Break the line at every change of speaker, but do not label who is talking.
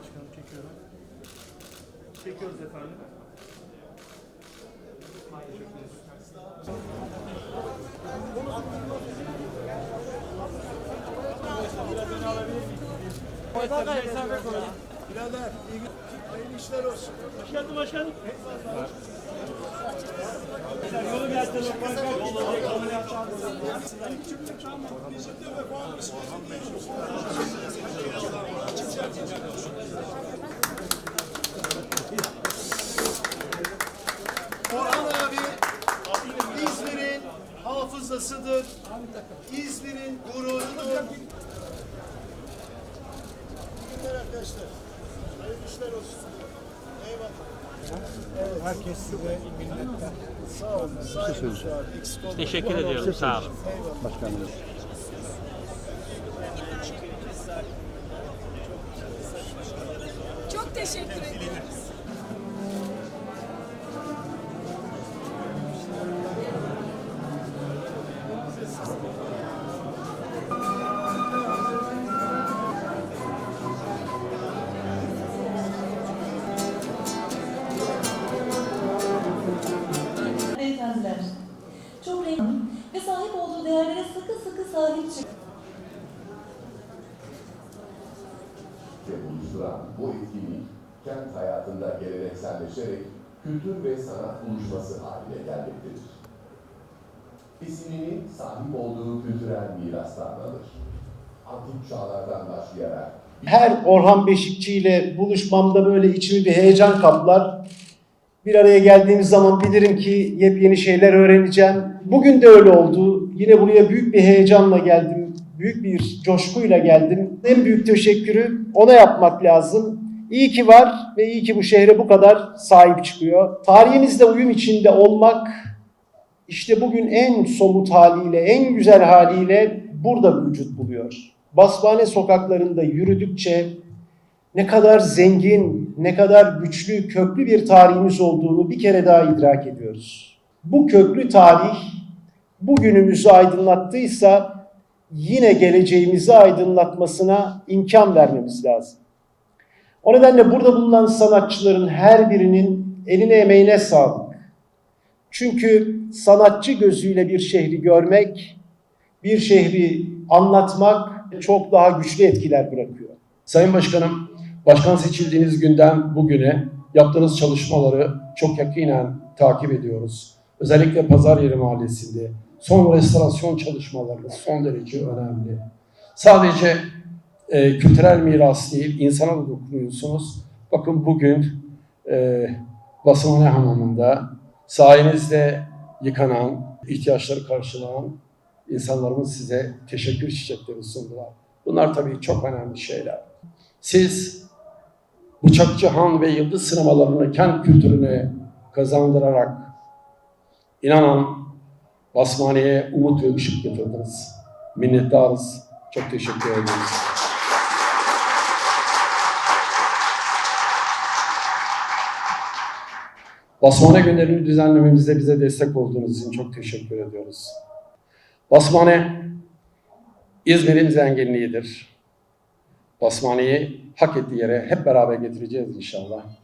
Başkanım çekiyorum. Çekiyoruz efendim.
Birader iyi hayırlı işler olsun.
Hoş geldin başkanım.
Orhan abi İzmir'in hafızasıdır. İzmir'in gururudur. Günler arkadaşlar. Hayırlı işler olsun. Eyvallah.
Herkes size minnettar.
Sağ olun. Sağ olun. Sağ olun. Eksik olmayın.
Teşekkür ediyorum. Sağ olun.
Eyvallah.
Başkanım.
Çok teşekkür ederiz.
Beyefendiler, çok renkli ve sahip olduğu değerlere sıkı sıkı sahip çık.
ve buluşturan bu etkinlik kent hayatında gelenekselleşerek kültür ve sanat buluşması haline gelmektedir. İsminin sahip olduğu kültürel mirastan alır. Antik çağlardan başlayarak
her Orhan Beşikçi ile buluşmamda böyle içimi bir heyecan kaplar. Bir araya geldiğimiz zaman bilirim ki yepyeni şeyler öğreneceğim. Bugün de öyle oldu. Yine buraya büyük bir heyecanla geldim. Büyük bir coşkuyla geldim. En büyük teşekkürü ona yapmak lazım. İyi ki var ve iyi ki bu şehre bu kadar sahip çıkıyor. Tarihimizle uyum içinde olmak işte bugün en somut haliyle, en güzel haliyle burada vücut buluyor. Basmane sokaklarında yürüdükçe ne kadar zengin, ne kadar güçlü, köklü bir tarihimiz olduğunu bir kere daha idrak ediyoruz. Bu köklü tarih bugünümüzü aydınlattıysa yine geleceğimizi aydınlatmasına imkan vermemiz lazım. O nedenle burada bulunan sanatçıların her birinin eline emeğine sağlık. Çünkü sanatçı gözüyle bir şehri görmek, bir şehri anlatmak çok daha güçlü etkiler bırakıyor.
Sayın Başkanım, başkan seçildiğiniz günden bugüne yaptığınız çalışmaları çok yakinen takip ediyoruz. Özellikle Pazar Mahallesi'nde son restorasyon çalışmalarınız son derece önemli. Sadece e, kültürel miras değil, insana da dokunuyorsunuz. Bakın bugün e, Basmane Hamamı'nda sayenizde yıkanan, ihtiyaçları karşılanan insanlarımız size teşekkür çiçekleri sundular. Bunlar tabii çok önemli şeyler. Siz Bıçakçı Han ve Yıldız sinemalarını kent kültürüne kazandırarak inanan Basmaniye'ye umut ve ışık getirdiniz. Minnettarız. Çok teşekkür ederiz. Basmane günlerini düzenlememizde bize destek olduğunuz için çok teşekkür ediyoruz. Basmane İzmir'in zenginliğidir. Basmane'yi hak ettiği yere hep beraber getireceğiz inşallah.